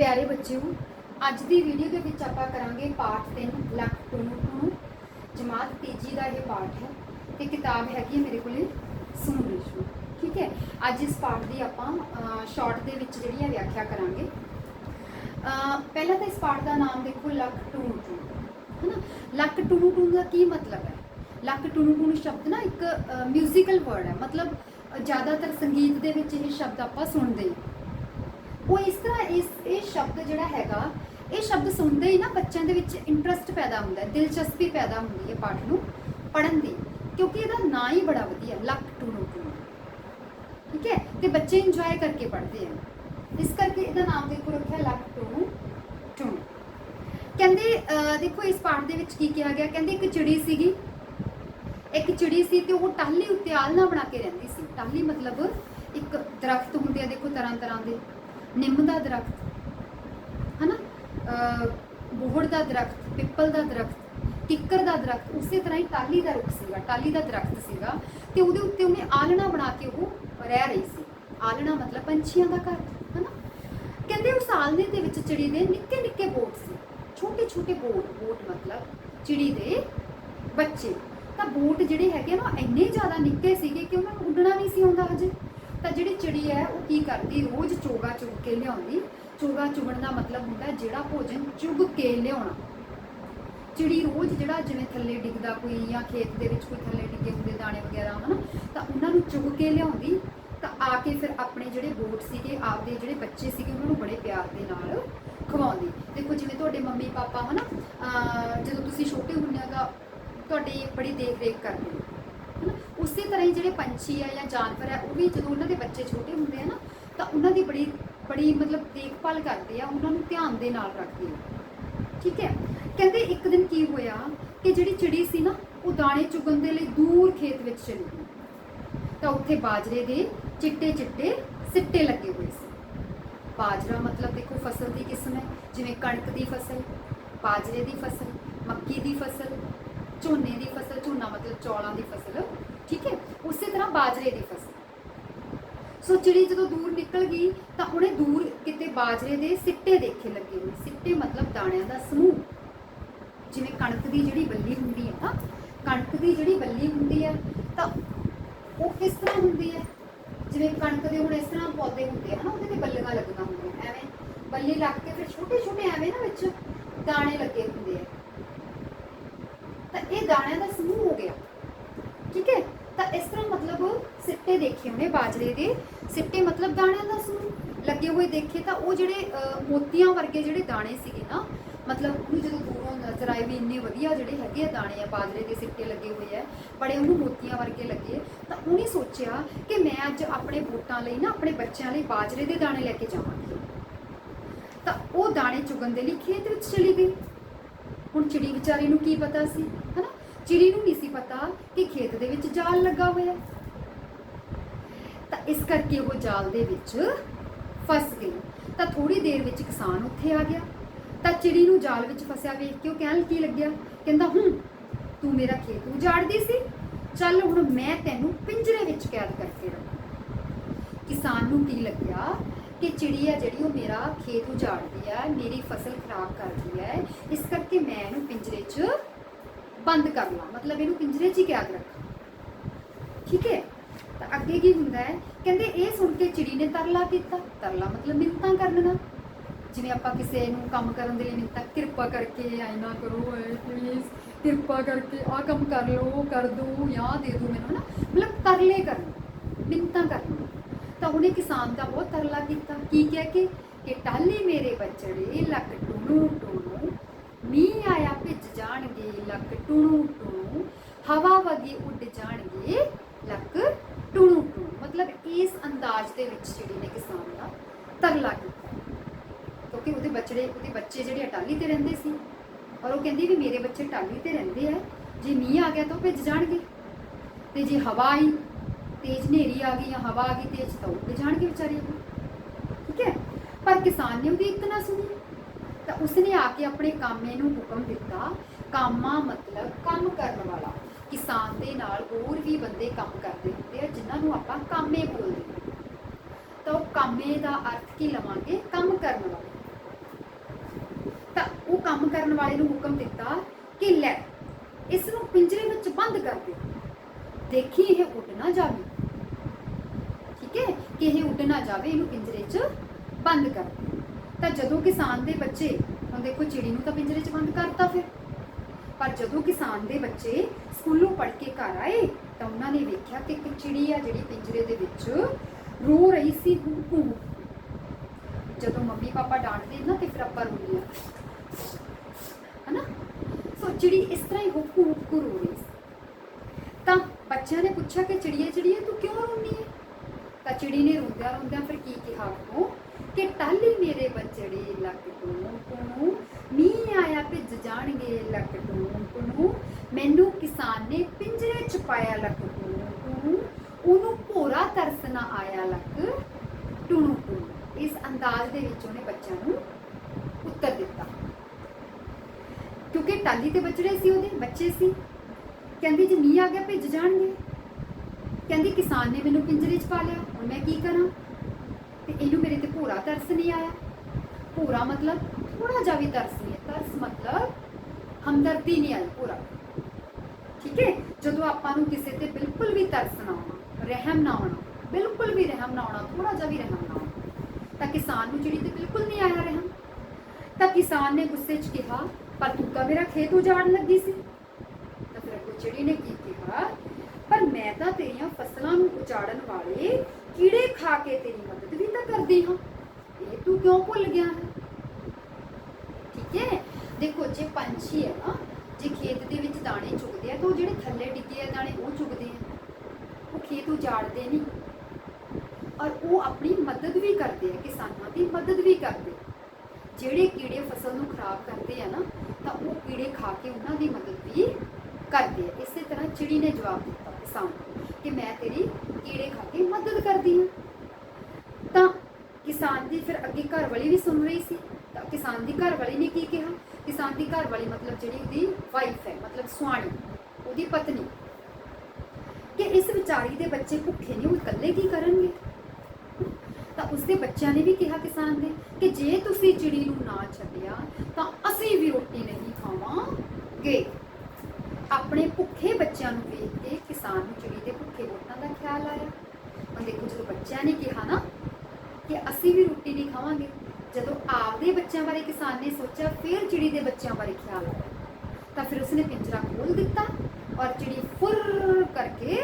ਪਿਆਰੇ ਬੱਚਿਓ, ਅੱਜ ਦੀ ਵੀਡੀਓ ਦੇ ਵਿੱਚ ਆਪਾਂ ਕਰਾਂਗੇ ਪਾਠ 3 ਲੱਖ ਟੂਨੂ ਟੂਨੂ ਜਮਾਤ ਤੀਜੀ ਦਾ ਇਹ ਪਾਠ ਹੈ ਤੇ ਕਿਤਾਬ ਹੈਗੀ ਹੈ ਮੇਰੇ ਕੋਲੇ ਸੁਣ ਰਿਸ਼ੂ ਠੀਕ ਹੈ? ਅੱਜ ਇਸ ਪਾਠ ਦੀ ਆਪਾਂ ਸ਼ਾਰਟ ਦੇ ਵਿੱਚ ਜਿਹੜੀ ਹੈ ਵਿਆਖਿਆ ਕਰਾਂਗੇ। ਪਹਿਲਾਂ ਤਾਂ ਇਸ ਪਾਠ ਦਾ ਨਾਮ ਦੇਖੋ, ਲੱਖ ਟੂਨੂ ਹੈ ਨਾ ਲੱਖ ਟੂਨੂ ਟੂਨੂ ਦਾ ਕੀ ਮਤਲਬ ਹੈ? ਲੱਕ ਟੂਨੂ ਟੂਨੂ ਸ਼ਬਦ ਨਾ ਇੱਕ ਮਿਊਜ਼ੀਕਲ ਵਰਡ ਹੈ। ਮਤਲਬ, ਜ਼ਿਆਦਾਤਰ ਸੰਗੀਤ ਦੇ ਵਿੱਚ ਇਹ ਸ਼ਬਦ ਆਪਾਂ ਸੁਣਦੇ ਹਾਂ। ਉਹ ਇਸ ਤਰ੍ਹਾਂ ਇਸ, ਇਹ ਸ਼ਬਦ ਜਿਹੜਾ ਹੈਗਾ, ਇਹ ਸ਼ਬਦ ਸੁਣਦੇ ਹੀ ਨਾ ਬੱਚਿਆਂ ਦੇ ਵਿੱਚ ਇੰਟਰਸਟ ਪੈਦਾ ਹੁੰਦਾ ਹੈ, ਦਿਲਚਸਪੀ ਪੈਦਾ ਹੁੰਦੀ ਹੈ ਪਾਠ ਨੂੰ, ਪੜ੍ਹਨ ਦੀ, ਕਿਉਂਕਿ ਇਹਦਾ ਨਾਂ ਹੀ ਬੜਾ ਵਧੀਆ ਲੱਕ ਟੂਨੂ ਟੂਨੂ ਠੀਕ ਹੈ? ਤੇ ਬੱਚੇ ਇੰਜੋਏ ਕਰਕੇ ਪੜ੍ਹਦੇ ਆ। ਇਸ ਕਰਕੇ ਇਹਦਾ ਨਾਮ ਦੇਖੋ, ਰੱਖਿਆ ਲੱਕ ਟੂ ਟੂ। ਕਹਿੰਦੇ ਦੇਖੋ ਇਸ ਪਾਠ ਦੇ ਵਿੱਚ ਕੀ ਕਿਹਾ ਗਿਆ, ਕਹਿੰਦੇ ਇੱਕ ਚਿੜੀ ਸੀਗੀ। ਇੱਕ ਚਿੜੀ ਸੀ ਤੇ ਉਹ ਟਾਹਲੀ ਉੱਤੇ ਆਲਣਾ ਬਣਾ ਕੇ ਰਹਿੰਦੀ ਸੀ। ਟਾਹਲੀ ਮਤਲਬ ਇੱਕ ਦਰਖਤ ਹੁੰਦੇ ਆ, ਦੇਖੋ ਤਰ੍ਹਾਂ ਤਰ੍ਹਾਂ ਦੇ। ਨਿੰਮ ਦਾ ਦਰਖਤ, ਹਨਾ? ਬੋਹੜ ਦਾ ਦਰਖਤ, ਪਿੱਪਲ ਦਾ ਦਰਖਤ, ਕਿੱਕਰ ਦਾ ਦਰਖਤ, ਉਸੇ ਤਰ੍ਹਾਂ ਹੀ ਟਾਹਲੀ ਦਾ ਰੁੱਖ ਸੀਗਾ, ਟਾਹਲੀ ਦਾ ਦਰਖਤ ਸੀਗਾ ਤੇ ਉਹਦੇ ਉੱਤੇ ਉਹਨੇ ਆਲਣਾ ਬਣਾ ਕੇ ਉਹ ਰਹਿ ਰਹੀ ਸੀ। ਆਲਣਾ ਮਤਲਬ ਪੰਛੀਆਂ ਦਾ ਘਰ, ਹਨਾ? ਕਹਿੰਦੇ ਉਸ ਆਲਣੇ ਦੇ ਵਿੱਚ ਚਿੜੀ ਦੇ ਨਿੱਕੇ ਨਿੱਕੇ ਬੋਟ ਸੀ। ਛੋਟੇ ਛੋਟੇ ਬੋਟ ਬੋਟ ਮਤਲਬ ਚਿੜੀ ਦੇ ਬੱਚੇ। ਤਾਂ ਬੋਟ ਜਿਹੜੇ ਹੈਗੇ ਨਾ ਇੰਨੇ ਜ਼ਿਆਦਾ ਨਿੱਕੇ ਸੀਗੇ ਕਿ ਉਹਨਾਂ ਨੂੰ ਉੱਡਣਾ ਨਹੀਂ ਸੀ ਆਉਂਦਾ ਹਜੇ। ਤਾਂ ਜਿਹੜੀ ਚਿੜੀ ਹੈ, ਉਹ ਕੀ ਕਰਦੀ? ਰੋਜ਼ ਚੋਗਾ ਚੁਗ ਕੇ ਲਿਆਉਂਦੀ। ਚੋਗਾ ਚੁਗਣ ਦਾ ਮਤਲਬ ਹੁੰਦਾ ਜਿਹੜਾ ਭੋਜਨ ਚੁਗ ਕੇ ਲਿਆਉਣਾ। ਚਿੜੀ ਰੋਜ਼ ਜਿਹੜਾ ਜਿਵੇਂ ਥੱਲੇ ਡਿੱਗਦਾ ਕੋਈ ਜਾਂ ਖੇਤ ਦੇ ਵਿੱਚ ਕੋਈ ਥੱਲੇ ਡਿੱਗੇ ਹੁੰਦੇ, ਦਾਣੇ ਵਗੈਰਾ, ਹਨਾ, ਤਾਂ ਉਹਨਾਂ ਨੂੰ ਚੁਗ ਕੇ ਲਿਆਉਂਦੀ। ਤਾਂ ਆ ਕੇ ਫਿਰ ਆਪਣੇ ਜਿਹੜੇ ਬੋਟ ਸੀਗੇ, ਆਪਦੇ ਜਿਹੜੇ ਬੱਚੇ ਸੀਗੇ, ਉਹਨਾਂ ਨੂੰ ਬੜੇ ਪਿਆਰ ਦੇ ਨਾਲ ਖਵਾਉਂਦੀ। ਦੇਖੋ, ਜਿਵੇਂ ਤੁਹਾਡੇ ਮੰਮੀ ਪਾਪਾ ਹਨਾ, ਅਹ ਜਦੋਂ ਤੁਸੀਂ ਛੋਟੇ ਹੁੰਦੇ ਹੋ ਤਾਂ ਤੁਹਾਡੀ ਬੜੀ ਦੇਖ ਰੇਖ ਕਰਦੇ ਉਸੇ ਤਰ੍ਹਾਂ ਹੀ ਜਿਹੜੇ ਪੰਛੀ ਆ ਜਾਂ ਜਾਨਵਰ ਆ, ਉਹ ਵੀ ਜਦੋਂ ਉਹਨਾਂ ਦੇ ਬੱਚੇ ਛੋਟੇ ਹੁੰਦੇ ਆ ਨਾ, ਤਾਂ ਉਹਨਾਂ ਦੀ ਬੜੀ ਬੜੀ ਮਤਲਬ ਦੇਖਭਾਲ ਕਰਦੇ ਆ, ਉਹਨਾਂ ਨੂੰ ਧਿਆਨ ਦੇ ਨਾਲ ਰੱਖਦੇ ਆ। ਠੀਕ ਹੈ? ਕਹਿੰਦੇ ਇੱਕ ਦਿਨ ਕੀ ਹੋਇਆ ਕਿ ਜਿਹੜੀ ਚਿੜੀ ਸੀ ਨਾ, ਉਹ ਦਾਣੇ ਚੁਗਣ ਦੇ ਲਈ ਦੂਰ ਖੇਤ ਵਿੱਚ ਚਲੀ ਗਈ। ਤਾਂ ਉੱਥੇ ਬਾਜਰੇ ਦੇ ਚਿੱਟੇ ਚਿੱਟੇ ਸਿੱਟੇ ਲੱਗੇ ਹੋਏ ਸੀ। ਬਾਜਰਾ ਮਤਲਬ ਦੇਖੋ ਫਸਲ ਦੀ ਕਿਸਮ ਹੈ, ਜਿਵੇਂ ਕਣਕ ਦੀ ਫਸਲ, ਬਾਜਰੇ ਦੀ ਫਸਲ, ਮੱਕੀ ਦੀ ਫਸਲ, ਝੋਨੇ ਦੀ ਫਸਲ, ਝੋਨਾ ਮਤਲਬ ਚੌਲਾਂ ਦੀ ਫਸਲ। ਬਾਜਰੇ ਦੀ ਫਸਲ। ਸੋ ਚਿੜੀ ਜਦੋਂ ਦੂਰ ਨਿਕਲ ਗਈ, ਤਾਂ ਉਹਨੇ ਦੂਰ ਕਿਤੇ ਬਾਜਰੇ ਦੇ ਸਿੱਟੇ ਦੇਖੇ ਲੱਗੇ ਹੋਏ। ਸਿੱਟੇ ਮਤਲਬ ਦਾਣਿਆਂ ਦਾ ਸਮੂਹ। ਜਿਵੇਂ ਕਣਕ ਦੀ ਜਿਹੜੀ ਬੱਲੀ ਹੁੰਦੀ ਹੈ ਨਾ, ਕਣਕ ਦੀ ਜਿਹੜੀ ਬੱਲੀ ਹੁੰਦੀ ਹੈ, ਤਾਂ ਉਹ ਕਿਸ ਤਰ੍ਹਾਂ ਹੁੰਦੀ ਹੈ? ਜਿਵੇਂ ਕਣਕ ਦੇ ਹੁਣ ਇਸ ਤਰ੍ਹਾਂ ਪੌਦੇ ਹੁੰਦੇ ਆ ਨਾ, ਉਹਦੇ ਤੇ ਬੱਲੀਆਂ ਲੱਗੀਆਂ ਹੁੰਦੀਆਂ। ਐਵੇਂ ਬੱਲੀ ਲੱਗ ਕੇ ਫਿਰ ਛੋਟੇ ਛੋਟੇ ਐਵੇਂ ਨਾ ਵਿੱਚ ਦਾਣੇ ਲੱਗੇ ਹੁੰਦੇ ਆ। ਤਾਂ ਇਹ ਦਾਣਿਆਂ ਦਾ ਸਮੂਹ ਹੋ ਗਿਆ। ਠੀਕ ਹੈ? ਤਾਂ ਇਸ ਤਰ੍ਹਾਂ ਮਤਲਬ ਸਿੱਟੇ ਦੇਖੇ ਉਹਨੇ ਬਾਜਰੇ ਦੇ। ਸਿੱਟੇ ਮਤਲਬ ਦਾਣਿਆਂ ਦਾ ਸਮੂਹ ਲੱਗੇ ਹੋਏ ਦੇਖੇ ਤਾਂ ਉਹ ਜਿਹੜੇ ਮੋਤੀਆਂ ਵਰਗੇ ਜਿਹੜੇ ਦਾਣੇ ਸੀਗੇ ਨਾ, ਮਤਲਬ ਉਹਨੂੰ ਜਦੋਂ ਦੂਰੋਂ ਨਜ਼ਰ ਆਏ ਵੀ ਇੰਨੇ ਵਧੀਆ ਜਿਹੜੇ ਹੈਗੇ ਆ ਦਾਣੇ ਆ, ਬਾਜਰੇ ਦੇ ਸਿੱਟੇ ਲੱਗੇ ਹੋਏ ਆ, ਬੜੇ ਉਹਨੂੰ ਮੋਤੀਆਂ ਵਰਗੇ ਲੱਗੇ, ਤਾਂ ਉਹਨੇ ਸੋਚਿਆ ਕਿ ਮੈਂ ਅੱਜ ਆਪਣੇ ਬੂਟਾਂ ਲਈ ਨਾ, ਆਪਣੇ ਬੱਚਿਆਂ ਲਈ ਬਾਜਰੇ ਦੇ ਦਾਣੇ ਲੈ ਕੇ ਜਾਵਾਂਗੀ। ਤਾਂ ਉਹ ਦਾਣੇ ਚੁਗਣ ਦੇ ਲਈ ਖੇਤ ਵਿੱਚ ਚਲੀ ਗਈ। ਹੁਣ ਚਿੜੀ ਵਿਚਾਰੀ ਨੂੰ ਕੀ ਪਤਾ ਸੀ? ਚਿੜੀ ਨੂੰ ਨਹੀਂ ਸੀ ਪਤਾ ਕਿ ਖੇਤ ਦੇ ਵਿੱਚ ਜਾਲ ਲੱਗਾ ਹੋਇਆ ਤਾਂ ਇਸ ਕਰਕੇ ਉਹ ਜਾਲ ਦੇ ਵਿੱਚ ਫਸ ਗਈ। ਤਾਂ ਥੋੜੀ ਦੇਰ ਵਿੱਚ ਕਿਸਾਨ ਉੱਥੇ ਆ ਗਿਆ। ਤਾਂ ਚਿੜੀ ਨੂੰ ਜਾਲ ਵਿੱਚ ਫਸਿਆ ਵੇਖ ਕੇ ਉਹ ਕਹਿਣ ਕੀ ਲੱਗਿਆ? ਕਹਿੰਦਾ, ਹੂੰ, ਤੂੰ ਮੇਰਾ ਖੇਤ ਉਜਾੜਦੀ ਸੀ। ਚੱਲ ਹੁਣ ਮੈਂ ਤੈਨੂੰ ਪਿੰਜਰੇ ਵਿੱਚ ਕੈਦ ਕਰਕੇ ਰੱਖਾਂ। ਕਿਸਾਨ ਨੂੰ ਕੀ ਲੱਗਿਆ ਕਿ ਚਿੜੀ ਆ ਜਿਹੜੀ ਉਹ ਮੇਰਾ ਖੇਤ ਉਜਾੜਦੀ ਹੈ, ਮੇਰੀ ਫਸਲ ਖਰਾਬ ਕਰਦੀ ਹੈ। ਇਸ ਕਰਕੇ ਮੈਂ ਇਹਨੂੰ ਪਿੰਜਰੇ 'ਚ ਬੰਦ ਕਰ ਲਾਂ। ਮਤਲਬ ਇਹਨੂੰ ਪਿੰਜਰੇ 'ਚ ਹੀ ਕੈਦ ਰੱਖਾਂ। ਠੀਕ ਹੈ? ਤਾਂ ਅੱਗੇ ਕੀ ਹੁੰਦਾ ਹੈ? ਕਹਿੰਦੇ ਇਹ ਸੁਣ ਕੇ ਚਿੜੀ ਨੇ ਤਰਲਾ ਕੀਤਾ। ਤਰਲਾ ਮਤਲਬ ਮਿੰਤਾਂ ਕਰਨਾ ਜਿਵੇਂ ਆਪਾਂ ਕਿਸੇ ਨੂੰ ਕੰਮ ਕਰਨ ਦੇ ਲਈ ਮਿੰਤਾਂ ਕਿਰਪਾ ਕਰਕੇ ਐ ਕਰੋ ਐ ਪਲੀਜ਼ ਕਿਰਪਾ ਕਰਕੇ ਆਹ ਕੰਮ ਕਰ ਲਓ ਕਰ ਦਿਓ ਜਾਂ ਦੇ ਦੋ ਮੈਨੂੰ ਨਾ। ਮਤਲਬ ਤਰਲੇ ਕਰਨਾ ਮਿੰਤਾਂ ਕਰਨਾ। ਤਾਂ ਉਹਨੇ ਕਿਸਾਨ ਦਾ ਬਹੁਤ ਤਰਲਾ ਕੀਤਾ। ਕੀ ਕਹਿ ਕੇ? ਕਿ ਟਾਲੀ ਮੇਰੇ ਬੱਚੜੇ, ਲੱਕ ਟੂਣੂ ਟੂਣੂ ਮੀਂਹ ਆਇਆ ਭਿੱਜ ਜਾਣਗੇ ਲੱਕ ਟੁਣੂ ਟੂਣੂ, ਹਵਾ ਵਗੀ ਉੱਡ ਜਾਣਗੇ, ਲੱਕ ਟੂਣੂ ਟੂਣੂ। ਮਤਲਬ ਇਸ ਅੰਦਾਜ਼ ਦੇ ਵਿੱਚ ਜਿਹੜੀ ਨੇ ਕਿਸਾਨ ਦਾ ਤਰਲਾ ਕੀਤਾ। ਕਿਉਂਕਿ ਉਹਦੇ ਬੱਚੜੇ, ਉਹਦੇ ਬੱਚੇ ਜਿਹੜੇ ਟਾਲੀ ਤੇ ਰਹਿੰਦੇ ਸੀ। ਔਰ ਉਹ ਕਹਿੰਦੀ ਵੀ ਮੇਰੇ ਬੱਚੇ ਟਾਲੀ ਤੇ ਰਹਿੰਦੇ ਆ। ਜੇ ਮੀਂਹ ਆ ਗਿਆ ਤਾਂ ਉਹ ਭਿੱਜ ਜਾਣਗੇ। ਤੇ ਜੇ ਹਵਾ ਆਈ, ਤੇਜ਼ ਹਨੇਰੀ ਆ ਗਈ ਜਾਂ ਹਵਾ ਆ ਗਈ ਤੇਜ਼, ਤਾਂ ਉੱਡ ਜਾਣਗੇ ਵਿਚਾਰੇ। ਉਹ ਠੀਕ ਹੈ? ਪਰ ਕਿਸਾਨ ਨੇ ਉਹਦੀ ਇੱਕ ਨਾ ਸੁਣੀ। ਤਾਂ ਉਸਨੇ ਆ ਕੇ ਆਪਣੇ ਕਾਮੇ ਨੂੰ ਹੁਕਮ ਦਿੱਤਾ ਕਾਮਾ ਮਤਲਬ ਕੰਮ ਕਰਨ ਵਾਲਾ। ਕਿਸਾਨ ਦੇ ਨਾਲ ਹੋਰ ਵੀ ਬੰਦੇ ਕੰਮ ਕਰਦੇ ਹੁੰਦੇ ਆ, ਜਿਨ੍ਹਾਂ ਨੂੰ ਆਪਾਂ ਕਾਮੇ ਬੋਲਦੇ ਹਾਂ। ਤਾਂ ਉਹ ਕਾਮੇ ਦਾ ਅਰਥ ਕੀ ਲਵਾਂਗੇ? ਕੰਮ ਕਰਨ ਵਾਲਾ। ਕੰਮ ਕਰਨ ਵਾਲੇ ਨੂੰ ਹੁਕਮ ਦਿੱਤਾ ਕਿ ਲੈ, ਇਸ ਨੂੰ ਪਿੰਜਰੇ ਵਿੱਚ ਬੰਦ ਕਰ ਦੇ। ਦੇਖੀ ਇਹ ਉੱਡ ਨਾ ਜਾਵੇ। ਠੀਕ ਹੈ? ਕਿ ਇਹ ਉੱਡ ਨਾ ਜਾਵੇ, ਇਹਨੂੰ ਪਿੰਜਰੇ 'ਚ ਬੰਦ ਕਰ ਤਾਂ ਜਦੋਂ ਕਿਸਾਨ ਦੇ ਬੱਚੇ, ਹੁਣ ਦੇਖੋ ਚਿੜੀ ਨੂੰ ਤਾਂ ਪਿੰਜਰੇ 'ਚ ਬੰਦ ਕਰਤਾ ਫਿਰ। ਪਰ ਜਦੋਂ ਕਿਸਾਨ ਦੇ ਬੱਚੇ ਸਕੂਲੋਂ ਪੜ੍ਹ ਕੇ ਘਰ ਆਏ, ਤਾਂ ਉਹਨਾਂ ਨੇ ਵੇਖਿਆ ਕਿ ਇੱਕ ਚਿੜੀ ਆ ਜਿਹੜੀ ਪਿੰਜਰੇ ਦੇ ਵਿੱਚ ਰੋ ਰਹੀ ਸੀ, ਹੂ ਹੂ। ਜਦੋਂ ਮੰਮੀ ਪਾਪਾ ਡਾਂਟਦੇ ਨਾ, ਤੇ ਫਿਰ ਆਪਾਂ ਰੋਂਦੇ ਹਨਾ? ਸੋ ਚਿੜੀ ਇਸ ਤਰ੍ਹਾਂ ਹੀ ਹੁਕੂ ਹੁਕੂ ਰੋ ਰਹੀ ਸੀ। ਤਾਂ ਬੱਚਿਆਂ ਨੇ ਪੁੱਛਿਆ ਕਿ ਚਿੜੀਏ ਚਿੜੀਏ, ਤੂੰ ਕਿਉਂ ਰੋਂਦੀ ਹੈ ਤਾਂ ਚਿੜੀ ਨੇ ਰੋਂਦਿਆਂ ਰੋਂਦਿਆਂ ਫਿਰ ਕੀ ਕਿਹਾ ਉਹ ਕਿ ਟਾਲੀ ਮੇਰੇ ਬੱਚੜੇ ਲੱਕ ਟੂੰ ਟੂੰ ਮੀਂਹ ਆਇਆ ਭਿੱਜ ਜਾਣਗੇ ਲੱਕ ਟੂੰ ਟੂੰ ਮੈਨੂੰ ਕਿਸਾਨ ਨੇ ਪਿੰਜਰੇ ਚ ਪਾਇਆ ਲੱਕ ਟੂੰ ਟੂੰ ਉਹਨੂੰ ਭੋਰਾ ਤਰਸ ਨਾ ਆਇਆ ਲੱਕ ਇਸ ਅੰਦਾਜ਼ ਦੇ ਵਿੱਚ ਉਹਨੇ ਬੱਚਿਆਂ ਨੂੰ ਉੱਤਰ ਦਿੱਤਾ। ਕਿਉਂਕਿ ਟਾਲੀ ਤੇ ਬਚੜੇ ਸੀ ਉਹਦੇ, ਬੱਚੇ ਸੀ। ਕਹਿੰਦੀ, ਜੇ ਮੀਂਹ ਆ ਗਿਆ, ਭਿੱਜ ਜਾਣਗੇ। ਕਹਿੰਦੀ, ਕਿਸਾਨ ਨੇ ਮੈਨੂੰ ਪਿੰਜਰੇ 'ਚ ਪਾ ਲਿਆ। ਹੁਣ ਮੈਂ ਕੀ ਕਰਾਂ? ਤੇ ਇਹਨੂੰ ਮੇਰੇ ਤੇ ਭੋਰਾ ਤਰਸ ਨਹੀਂ ਆਇਆ। ਭੂਰਾ ਮਤਲਬ ਥੋੜਾ ਜਿਹਾ ਵੀ ਤਰਸ ਨਹੀਂ ਤਰਸ ਮਤਲਬ ਹਮਦਰਦੀ ਨਹੀਂ ਆਈ ਪੂਰਾ ਠੀਕ ਹੈ? ਜਦੋਂ ਆਪਾਂ ਨੂੰ ਕਿਸੇ ਤੇ ਬਿਲਕੁਲ ਵੀ ਤਰਸ ਨਾ ਆਉਣਾ, ਰਹਿਮ ਨਾ ਆਉਣਾ ਬਿਲਕੁਲ ਵੀ ਰਹਿਮ ਨਾ ਆਉਣਾ ਥੋੜਾ ਜਿਹਾ ਵੀ ਰਹਿਮ ਨਾ ਆਉਣਾ। ਤਾਂ ਕਿਸਾਨ ਨੂੰ ਜਿਹੜੀ ਤੇ ਬਿਲਕੁਲ ਨਹੀਂ ਆਇਆ ਰਹਿਮ। ਤਾਂ ਕਿਸਾਨ ਨੇ ਗੁੱਸੇ 'ਚ ਕਿਹਾ, ਪਰ ਤੂੰ ਤਾਂ ਮੇਰਾ ਖੇਤ ਉਜਾੜਨ ਲੱਗੀ ਸੀ। ਤਾਂ ਫਿਰ ਅੱਗੋਂ ਚਿੜੀ ਨੇ ਕੀ ਕਿਹਾ, ਪਰ ਮੈਂ ਤਾਂ ਤੇਰੀਆਂ ਫਸਲਾਂ ਨੂੰ ਉਜਾੜਨ ਵਾਲੇ ਕੀੜੇ ਖਾ ਕੇ ਤੇਰੀ ਮਦਦ ਵੀ ਤਾਂ ਕਰਦੀ ਹਾਂ। ਇਹ ਤੂੰ ਕਿਉਂ ਭੁੱਲ ਗਿਆ ਹੈ? ਠੀਕ ਹੈ? ਦੇਖੋ, ਜੇ ਪੰਛੀ ਹੈ ਨਾ, ਜੇ ਖੇਤ ਦੇ ਵਿੱਚ ਦਾਣੇ ਚੁਗਦੇ ਆ, ਤਾਂ ਉਹ ਜਿਹੜੇ ਥੱਲੇ ਡਿੱਗੇ ਆ ਦਾਣੇ ਉਹ ਚੁਗਦੇ ਆ। ਉਹ ਖੇਤ ਉਜਾੜਦੇ ਨਹੀਂ। ਔਰ ਉਹ ਆਪਣੀ ਮਦਦ ਵੀ ਕਰਦੇ ਆ, ਕਿਸਾਨਾਂ ਦੀ ਮਦਦ ਵੀ ਕਰਦੇ ਜਿਹੜੇ ਕੀੜੇ ਫਸਲ ਨੂੰ ਖਰਾਬ ਕਰਦੇ ਆ ਨਾ, ਤਾਂ ਉਹ ਕੀੜੇ ਖਾ ਕੇ ਉਹਨਾਂ ਦੀ ਮਦਦ ਵੀ ਕਰਦੇ ਆ। ਇਸੇ ਤਰ੍ਹਾਂ ਚਿੜੀ ਨੇ ਜਵਾਬ ਦਿੱਤਾ ਕਿਸਾਨ ਕਿ ਮੈਂ ਤੇਰੀ ਕੀੜੇ ਖਾ ਕੇ ਮਦਦ ਕਰਦੀ ਹਾਂ। ਤਾਂ ਕਿਸਾਨ ਦੀ ਫਿਰ ਅੱਗੇ ਘਰ ਵਾਲੀ ਵੀ ਸੁਣ ਰਹੀ ਸੀ। ਤਾਂ ਕਿਸਾਨ ਦੀ ਘਰ ਵਾਲੀ ਨੇ ਕੀ ਕਿਹਾ? ਕਿਸਾਨ ਦੀ ਘਰ ਵਾਲੀ ਮਤਲਬ ਜਿਹੜੀ ਉਹਦੀ ਵਾਈਫ ਹੈ, ਮਤਲਬ ਸੁਆਣੀ, ਉਹਦੀ ਪਤਨੀ, ਕਿ ਇਸ ਵਿਚਾਰੀ ਦੇ ਬੱਚੇ ਭੁੱਖੇ ਨੇ, ਉਹ ਇਕੱਲੇ ਕੀ ਕਰਨਗੇ? ਤਾਂ ਉਸਦੇ ਬੱਚਿਆਂ ਨੇ ਵੀ ਕਿਹਾ ਕਿਸਾਨ ਨੇ ਕਿ ਜੇ ਤੁਸੀਂ ਚਿੜੀ ਨੂੰ ਨਾ ਛੱਡਿਆ, ਤਾਂ ਅਸੀਂ ਵੀ ਰੋਟੀ ਨਹੀਂ ਖਾਵਾਂਗੇ। ਆਪਣੇ ਭੁੱਖੇ ਬੱਚਿਆਂ ਨੂੰ ਵੇਖ ਕੇ ਕਿਸਾਨ ਨੂੰ ਚਿੜੀ ਦੇ ਭੁੱਖੇ ਵੋਟਾਂ ਦਾ ਖਿਆਲ ਆਇਆ। ਹੁਣ ਦੇਖੋ, ਜਦੋਂ ਬੱਚਿਆਂ ਨੇ ਕਿਹਾ ਨਾ ਕਿ ਅਸੀਂ ਵੀ ਰੋਟੀ ਨਹੀਂ ਖਾਵਾਂਗੇ, ਜਦੋਂ ਆਪਦੇ ਬੱਚਿਆਂ ਬਾਰੇ ਕਿਸਾਨ ਨੇ ਸੋਚਿਆ, ਫਿਰ ਚਿੜੀ ਦੇ ਬੱਚਿਆਂ ਬਾਰੇ ਖਿਆਲ ਆਇਆ। ਤਾਂ ਫਿਰ ਉਸਨੇ ਪਿੰਜਰਾ ਖੋਲ ਦਿੱਤਾ ਔਰ ਚਿੜੀ ਫੁਰ ਕਰਕੇ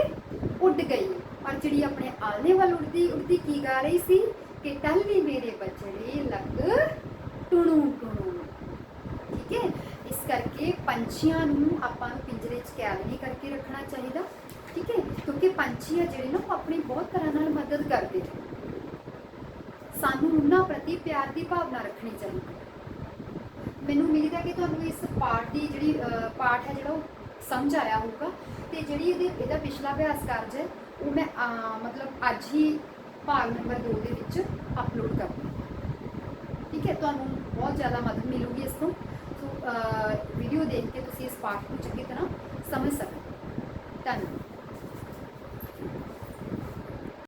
ਉੱਡ ਗਈ ਔਰ ਚਿੜੀ ਆਪਣੇ ਆਲਣੇ ਵੱਲ ਉੱਡਦੀ ਉੱਡਦੀ ਕੀ ਗਾ ਰਹੀ ਸੀ? ਕਿ ਟਲ ਮੇਰੇ ਬਚੜੇ ਲੱਗ ਟੁਣੂ ਟੁਣੂ। ਠੀਕ ਹੈ? ਇਸ ਕਰਕੇ ਪੰਛੀਆਂ ਨੂੰ ਆਪਾਂ ਨੂੰ ਪਿੰਜਰੇ 'ਚ ਕੈਦ ਨਹੀਂ ਕਰਕੇ ਰੱਖਣਾ ਚਾਹੀਦਾ। ਠੀਕ ਹੈ? ਕਿਉਂਕਿ ਪੰਛੀ ਆ ਜਿਹੜੇ ਨਾ, ਉਹ ਆਪਣੀ ਬਹੁਤ ਤਰ੍ਹਾਂ ਨਾਲ ਮਦਦ ਕਰਦੇ ਸਾਨੂੰ ਉਹਨਾਂ ਪ੍ਰਤੀ ਪਿਆਰ ਦੀ ਭਾਵਨਾ ਰੱਖਣੀ ਚਾਹੀਦੀ ਮੈਨੂੰ ਉਮੀਦ ਹੈ ਕਿ ਤੁਹਾਨੂੰ ਇਸ ਪਾਠ ਦੀ ਜਿਹੜੀ ਪਾਠ ਹੈ ਜਿਹੜਾ ਉਹ ਸਮਝ ਆਇਆ ਹੋਊਗਾ। ਤੇ ਜਿਹੜੀ ਇਹਦੇ, ਇਹਦਾ ਪਿਛਲਾ ਅਭਿਆਸ ਕਾਰਜ ਹੈ ਉਹ ਮੈਂ ਮਤਲਬ ਅੱਜ ਹੀ ਭਾਗ ਨੰਬਰ 2 ਦੇ ਵਿੱਚ ਅਪਲੋਡ ਕਰਾਂਗੀ ਠੀਕ ਹੈ, ਤੁਹਾਨੂੰ ਬਹੁਤ ਜ਼ਿਆਦਾ ਮਦਦ ਮਿਲੂਗੀ ਇਸ ਤੋਂ। ਸੋ ਵੀਡੀਓ ਦੇਖ ਕੇ ਤੁਸੀਂ ਇਸ ਪਾਠ ਨੂੰ ਚੰਗੀ ਤਰ੍ਹਾਂ ਸਮਝ ਸਕੋ ਧੰਨਵਾਦ।